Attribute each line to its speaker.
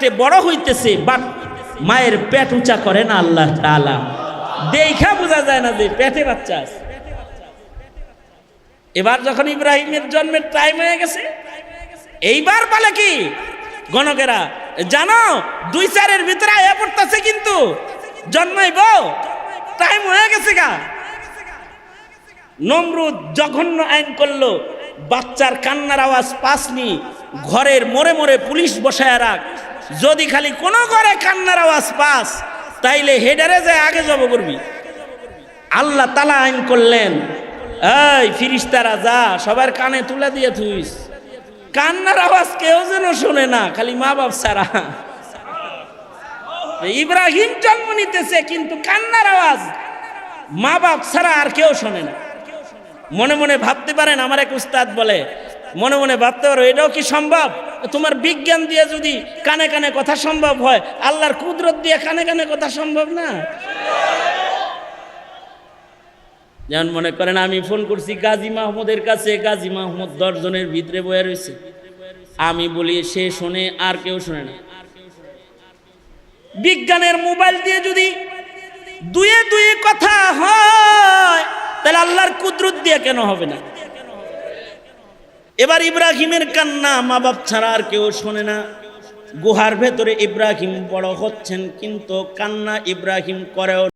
Speaker 1: সে বড় হইতেছে বাট মায়ের পেট উঁচা করে না আল্লাহ তাআলা? দেখা বোঝা যায় না যে পেটে বাচ্চা আছে। এবার যখন ইব্রাহিমের জন্মের টাইম হয়ে গেছে, এইবার বলে কি, গণকেরা, জানো, দুই চারের ভিতরে আয়া পড়তেছে কিন্তু জন্মাইব টাইম হয়ে গেছে গা। নমরুদ জঘন্য আইন করল, বাচ্চার কান্নার আওয়াজ পাসনি, ঘরের মোড়ে মোড়ে পুলিশ বসায় রাখ। যদি খালি কোনো ঘরে কান্নার আওয়াজ পাস, তাইলে হেডারে যায় আগে জব করবি। আল্লাহ তালা আইন করলেন, এই ফিরিস্তারা যা, সবার কানে তুলে দিয়ে থুইস। কান্নার আওয়াজ কেউ যেন শোনে না, খালি মা বাপ সারা ইব্রাহিম জন্ম নিতেছে, কিন্তু কান্নার আওয়াজ মা বাপ ছাড়া আর কেউ শোনে না। মনে মনে ভাবতে পারেন, আমার এক উস্তাদ বলে, মনে মনে ভাবতে পারো, এটাও কি সম্ভব? তোমার বিজ্ঞান দিয়ে যদি কানে কানে কথা সম্ভব হয়, আল্লাহর কুদরত দিয়ে কানে কানে কথা সম্ভব না? যেমন মনে করেন আমি ফোন করছি গাজী মাহমুদের কাছে, গাজী মাহমুদ দশজনের ভিতরে বয়ে রয়েছে। আমি বলি, সে শোনে, আর কেউ শোনে না। বিজ্ঞানের মোবাইল দিয়ে যদি দুয়ে দুয়ে কথা হয়, তাহলে আল্লাহর কুদরত দিয়ে কেন হবে না? এবার ইব্রাহিমের কান্না মা বাপ ছাড়া আর কেউ শোনে না। গুহার ভেতরে ইব্রাহিম বড় হচ্ছেন, কিন্তু কান্না ইব্রাহিম করেও